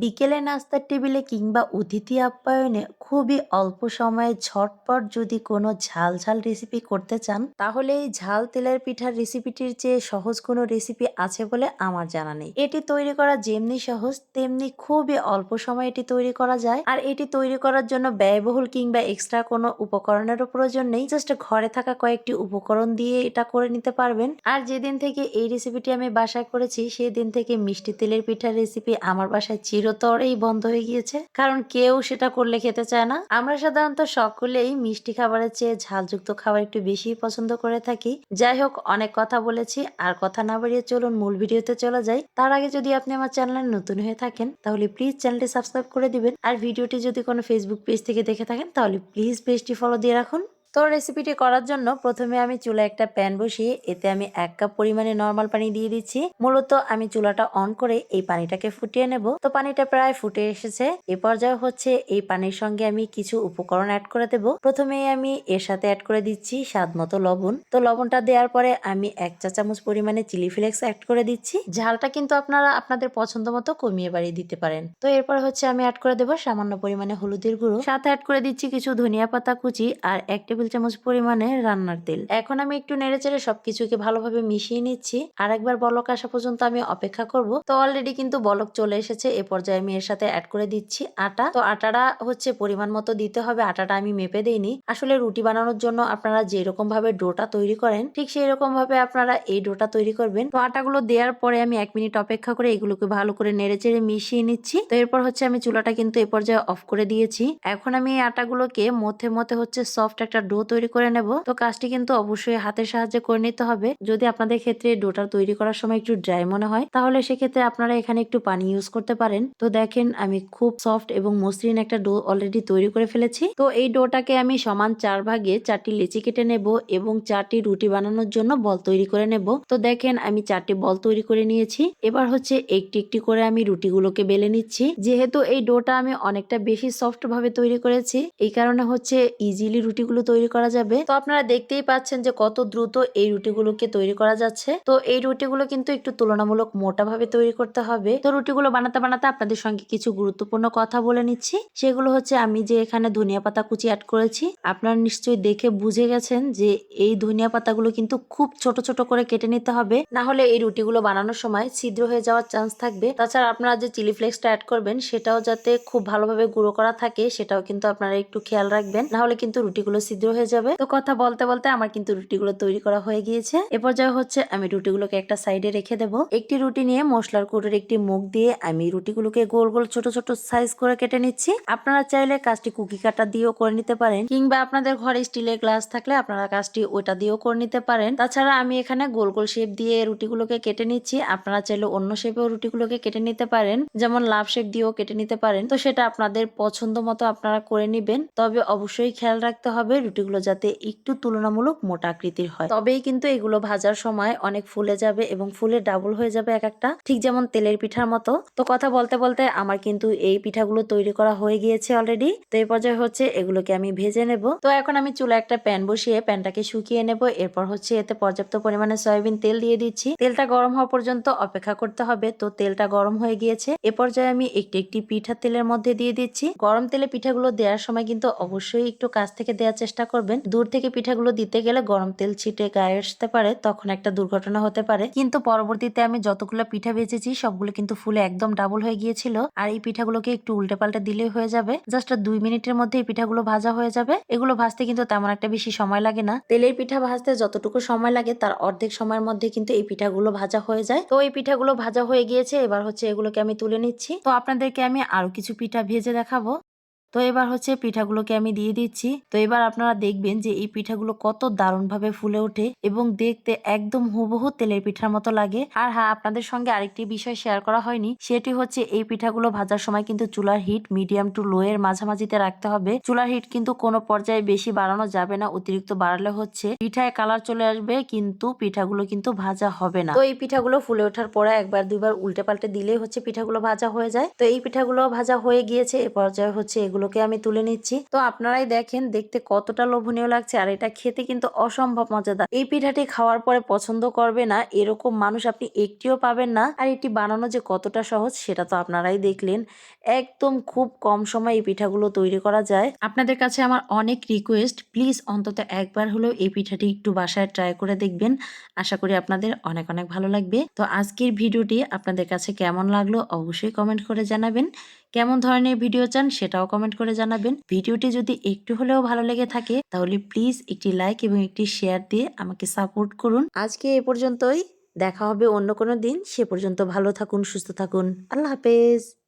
বিকেলে নাস্তার টেবিলে কিংবা অতিথি আপ্যায়নে খুবই অল্প সময়ে ঝটপট যদি কোনো ঝাল ঝাল রেসিপি করতে চান, তাহলে এই ঝাল তেলের পিঠার রেসিপিটির চেয়ে সহজ কোনো রেসিপি আছে বলে আমার জানা নেই। এটি তৈরি করা যেমনি সহজ, তেমনি খুবই অল্প সময়ে এটি তৈরি করা যায়। আর এটি তৈরি করার জন্য ব্যয়বহুল কিংবা এক্সট্রা কোনো উপকরণেরও প্রয়োজন নেই। জাস্ট ঘরে থাকা কয়েকটি উপকরণ দিয়ে এটা করে নিতে পারবেন। আর যেদিন থেকে এই রেসিপিটি আমি বাসায় করেছি সেই দিন থেকে মিষ্টি তেলের পিঠার রেসিপি আমার বাসায় চিরতরেই বন্ধ হয়ে গিয়েছে। কারণ কেউ সেটা করলে খেতে চায় না। আমরা সাধারণত সকলেই মিষ্টি খাবারের চেয়ে ঝালযুক্ত খাবার একটু বেশি পছন্দ করে থাকি। যাই হোক, অনেক কথা বলেছি। আর কথা না বাড়িয়ে চলুন, মূল ভিডিওতে চলে যাই। তার আগে যদি আপনি আমার চ্যানেলে নতুন হয়ে থাকেন, তাহলে প্লিজ চ্যানেলটি সাবস্ক্রাইব করে দিবেন। আর ভিডিওটি যদি কোনো ফেসবুক পেজ থেকে দেখে থাকেন, তাহলে প্লিজ পেজটি ফলো দিয়ে রাখুন। তো রেসিপিটি করার জন্য প্রথমে আমি চুলা একটা প্যান বসিয়ে এতে আমি এক কাপ পরিমাণে নর্মাল পানি দিয়ে দিচ্ছি। মূলত আমি চুলাটা অন করে এই পানিটাকে ফুটিয়ে নেব। তো পানিটা প্রায় ফুটে এসেছে। এ পর্যায়ে হচ্ছে এই পানির সঙ্গে আমি কিছু উপকরণ অ্যাড করে দেব। প্রথমে আমি এর সাথে অ্যাড করে দিচ্ছি স্বাদ মতো লবণ। তো লবণটা দেওয়ার পরে আমি এক চা চামচ পরিমাণে চিলি ফ্লেক্স অ্যাড করে দিচ্ছি। ঝালটা কিন্তু আপনারা আপনাদের পছন্দ মতো কমিয়ে বাড়িয়ে দিতে পারেন। তো এরপর হচ্ছে আমি অ্যাড করে দেবো সামান্য পরিমাণে হলুদের গুঁড়ো। সাথে অ্যাড করে দিচ্ছি কিছু ধনিয়া পাতা কুচি আর এক টেবিল চামচ পরিমাণে রান্নার তেল। এখন আমি একটু নেড়েচেড়ে সবকিছুকে ভালোভাবে মিশিয়ে নিচ্ছি। আর একবার বলক আসা পর্যন্ত আমি অপেক্ষা করব। তো অলরেডি কিন্তু বলক চলে এসেছে। এ পর্যায়ে আমি এর সাথে অ্যাড করে দিচ্ছি আটা। তো আটাটা হচ্ছে পরিমাণ মতো দিতে হবে। আটাটা আমি মেপে দেইনি। আসলে রুটি বানানোর জন্য আপনারা যেরকম ভাবে ডোটা তৈরি করেন, ঠিক সেই রকম ভাবে আপনারা এই ডোটা তৈরি করবেন। তো আটাগুলো দেওয়ার পরে আমি এক মিনিট অপেক্ষা করে এগুলোকে ভালো করে নেড়েচেড়ে মিশিয়ে নিচ্ছি। তো এরপর হচ্ছে আমি চুলাটা কিন্তু এ পর্যায়ে অফ করে দিয়েছি। এখন আমি এই আটাগুলোকে মধ্যে মধ্যে হচ্ছে সফট একটা ডো তৈরি করে নেব। তো কাজটি কিন্তু অবশ্যই হাতের সাহায্যে করে নিতে হবে। যদি আপনাদের ক্ষেত্রে ডোটা তৈরি করার সময় একটু ড্রাই মনে হয়, তাহলে সেক্ষেত্রে আপনারা এখানে একটু পানি ইউজ করতে পারেন। তো দেখেন, আমি খুব সফট এবং মসৃণ একটা ডো অলরেডি তৈরি করে ফেলেছি। তো এই ডোটাকে আমি সমান চার ভাগে চারটি লেচি কেটে নেব এবং চারটি রুটি বানানোর জন্য বল তৈরি করে নেব। তো দেখেন, আমি চারটি বল তৈরি করে নিয়েছি। এবার হচ্ছে একটি একটি করে আমি রুটিগুলোকে বেলে নিচ্ছি। যেহেতু এই ডোটা আমি অনেকটা বেশি সফট ভাবে তৈরি করেছি, এই কারণে হচ্ছে ইজিলি রুটিগুলো তৈরি করা যাবে। তো আপনারা দেখতেই পাচ্ছেন যে কত দ্রুত এই রুটিগুলোকে তৈরি করা যাচ্ছে। তো এই রুটিগুলো কিন্তু একটু তুলনামূলক মোটা ভাবে তৈরি করতে হবে। তো রুটিগুলো বানাতে বানাতে আপনাদের সঙ্গে কিছু গুরুত্বপূর্ণ কথা বলে নিচ্ছি। সেগুলো হচ্ছে আমি যে এখানে ধনিয়া পাতা কুচি অ্যাড করেছি, আপনারা নিশ্চয়ই দেখে বুঝে গেছেন যে এই ধনিয়া পাতাগুলো কিন্তু খুব ছোট ছোট করে কেটে নিতে হবে। না হলে এই রুটিগুলো বানানোর সময় ছিদ্র হয়ে যাওয়ার চান্স থাকবে। তাছাড়া আপনারা যে চিলি ফ্লেক্সটা অ্যাড করবেন, সেটাও যাতে খুব ভালোভাবে গুঁড়ো করা থাকে, সেটাও কিন্তু আপনারা একটু খেয়াল রাখবেন। না হলে কিন্তু রুটিগুলো ছিদ্র হয়ে যাবে। তো কথা বলতে বলতে আমার কিন্তু রুটিগুলো তৈরি করা হয়ে গিয়েছে। এ পর্যায়ে হচ্ছে আমি রুটিগুলোকে একটা সাইডে রেখে দেব। একটি রুটি নিয়ে মশলার কুটোর একটি মুখ দিয়ে আমি রুটিগুলোকে গোল গোল ছোট ছোট সাইজ করে কেটে নিচ্ছি। আপনারা চাইলে কাজটি কুকি কাটা দিয়েও করে নিতে পারেন। কিংবা আপনাদের ঘরে স্টিলের গ্লাস থাকলে আপনারা কাজটি ওইটা দিয়েও করে নিতে পারেন। তাছাড়া আমি এখানে গোল গোল শেপ দিয়ে রুটিগুলোকে কেটে নিচ্ছি। আপনারা চাইলে অন্য শেপেও রুটিগুলোকে কেটে নিতে পারেন। যেমন লাভ শেপ দিয়েও কেটে নিতে পারেন। তো সেটা আপনাদের পছন্দ মতো আপনারা করে নিবেন। তবে অবশ্যই খেয়াল রাখতে হবে রুটিগুলো যাতে একটু তুলনামূলক মোটা আকৃতির হয়। তবেই কিন্তু এগুলো ভাজার সময় অনেক ফুলে যাবে এবং ফুলে ডাবল হয়ে যাবে এক একটা। ঠিক যেমন তেলের পিঠার মতো। তো কথা বলতে বলতে আমার কিন্তু এই পিঠাগুলো তৈরি করা হয়ে গিয়েছে অলরেডি তো এই পর্যায়ে হচ্ছে এগুলোকে আমি ভেজে নেব। তো এখন আমি চুলা একটা প্যান বসিয়ে প্যানটাকে শুকিয়ে নেব। এরপর হচ্ছে এতে পর্যাপ্ত পরিমাণে সয়াবিন তেল দিয়ে দিচ্ছি। তেলটা গরম হওয়া পর্যন্ত অপেক্ষা করতে হবে। তো তেলটা গরম হয়ে গিয়েছে। এ পর্যায়ে আমি একটি একটি পিঠা তেলের মধ্যে দিয়ে দিচ্ছি। গরম তেলে পিঠাগুলো দেওয়ার সময় কিন্তু অবশ্যই একটু কাছ থেকে দেওয়ার চেষ্টা করবেন। দূর থেকে পিঠাগুলো দিতে গেলে গরম তেল ছিটে গায়ে আসতে পারে, তখন একটা দুর্ঘটনা হতে পারে। কিন্তু পরবর্তীতে আমি যতগুলো পিঠা ভেজেছি সবগুলো কিন্তু ফুলে একদম ডাবল হয়ে গিয়েছিল। আর এই পিঠাগুলোকে একটু উল্টে পাল্টে দিলেই হয়ে যাবে। জাস্ট দুই মিনিটের মধ্যে এই পিঠাগুলো ভাজা হয়ে যাবে। এগুলো ভাজতে কিন্তু তেমন একটা বেশি সময় লাগে না। তেলের পিঠা ভাজতে যতটুকু সময় লাগে, তার অর্ধেক সময়ের মধ্যে কিন্তু এই পিঠাগুলো ভাজা হয়ে যায়। তো এই পিঠাগুলো ভাজা হয়ে গিয়েছে, এবার হচ্ছে এগুলোকে আমি তুলে নিচ্ছি। তো আপনাদেরকে আমি আরও কিছু পিঠা ভেজে দেখাবো। তো এবার হচ্ছে পিঠাগুলোকে আমি দিয়ে দিচ্ছি। তো এবার আপনারা দেখবেন যে এই পিঠাগুলো কত দারুণভাবে ফুলে ওঠে এবং দেখতে একদম হুবহু তেলের পিঠার মতো লাগে। আর হ্যাঁ আপনাদের সঙ্গে আরেকটি বিষয় শেয়ার করা হয়নি। সেটি হচ্ছে এই পিঠাগুলো ভাজার সময় কিন্তু চুলার হিট মিডিয়াম টু লো এর মাঝামাঝিতে রাখতে হবে। চুলার হিট কিন্তু কোনো পর্যায়ে বেশি বাড়ানো যাবে না, অতিরিক্ত বাড়ালে হচ্ছে পিঠায় কালার চলে আসবে, কিন্তু পিঠাগুলো কিন্তু ভাজা হবে না। তো এই পিঠাগুলো ফুলে ওঠার পরে একবার দুইবার উল্টে পাল্টে দিলেই হচ্ছে পিঠাগুলো ভাজা হয়ে যায়। তো এই পিঠাগুলো ভাজা হয়ে গিয়েছে, এ পর্যায়ে হচ্ছে এগুলো পিঠাগুলোকে আমি তুলে নিচ্ছি। তো আপনারাই দেখেন, দেখতে কতটা লোভনীয় লাগছে আর এটা খেতে কিন্তু অসম্ভব মজাদার। এই পিঠাটি খাওয়ার পরে পছন্দ করবে না, এরকম মানুষ আপনি একটিও পাবেন না। আর এটি বানানো যে কতটা সহজ, সেটা তো আপনারাই দেখলেন। একদম খুব কম সময়ে এই পিঠাগুলো তৈরি করা যায়। আপনাদের কাছে আমার অনেক রিকোয়েস্ট প্লিজ অন্তত একবার হলেও এই পিঠাটি একটু বাসায় ট্রাই করে দেখবেন। আশা করি আপনাদের অনেক অনেক ভালো লাগবে। তো আজকের ভিডিওটি আপনাদের কাছে কেমন লাগল, অবশ্যই কমেন্ট করে জানাবেন। কেমন ধরনের ভিডিও চান সেটাও কমেন্ট করে জানাবেন। ভিডিওটি যদি একটু হলেও ভালো লেগে থাকে, তাহলে প্লিজ একটি লাইক এবং একটি শেয়ার দিয়ে আমাকে সাপোর্ট করুন। আজকে এ পর্যন্তই। দেখা হবে অন্য কোনো দিন। সে পর্যন্ত ভালো থাকুন, সুস্থ থাকুন। আল্লাহ হাফেজ।